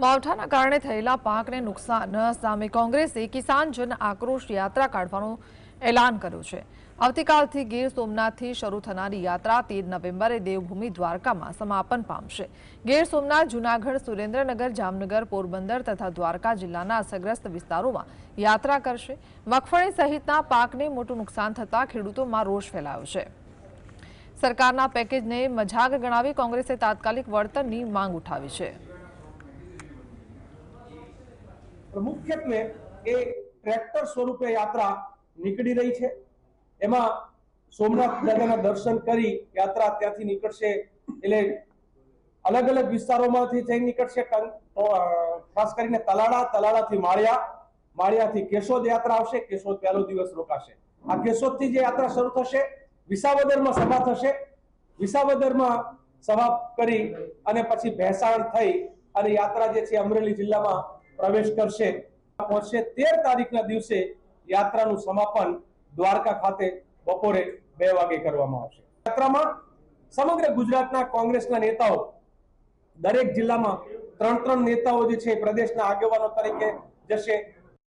માવઠાના કારણે થયેલા પાકને નુકસાન. સામે કોંગ્રેસે કિસાન જન આક્રોશ યાત્રા કાઢવાનું એલાન કર્યું છે. આવતીકાલથી ગીર સોમનાથથી શરૂ થનારી યાત્રા તેર નવેમ્બરે દેવભૂમિ દ્વારકામાં સમાપન પામશે. ગીર સોમનાથ, જૂનાગઢ, સુરેન્દ્રનગર, જામનગર, પોરબંદર તથા દ્વારકા જિલ્લાના અસરગ્રસ્ત વિસ્તારોમાં યાત્રા કરશે. મગફળી સહિતના પાકને મોટું નુકસાન થતાં ખેડૂતોમાં રોષ ફેલાયો છે. સરકારના પેકેજને મજાક ગણાવી કોંગ્રેસે તાત્કાલિક વળતરની માંગ ઉઠાવી છે. મુખ્યત્વે એ ટ્રેક્ટર સ્વરૂપે યાત્રા નીકળી રહી છે. એમાં સોમનાથ દાદાના દર્શન કરી યાત્રા ત્યાંથી નીકળશે. એટલે અલગ અલગ વિસ્તારોમાંથી જઈ નીકળશે ખાસ કરીને તલાળા, તલાળાથી માળિયા, માળિયાથી કેશોદ યાત્રા આવશે. કેશોદ પહેલો દિવસ રોકાશે. આ કેશોદથી જે યાત્રા શરૂ થશે, વિસાવદરમાં સભા થશે. વિસાવદરમાં સભા કરી અને પછી ભેસાણ થઈ અને યાત્રા જે છે અમરેલી જિલ્લામાં પ્રવેશ કરશે. પહોંચશે તેર તારીખના દિવસે યાત્રાનું સમાપન દ્વારકા ખાતે બપોરે બે વાગે કરવામાં આવશે. યાત્રામાં સમગ્ર ગુજરાતના કોંગ્રેસના નેતાઓ, દરેક જિલ્લામાં ત્રણ ત્રણ નેતાઓ જે છે પ્રદેશના આગેવાનો તરીકે જશે.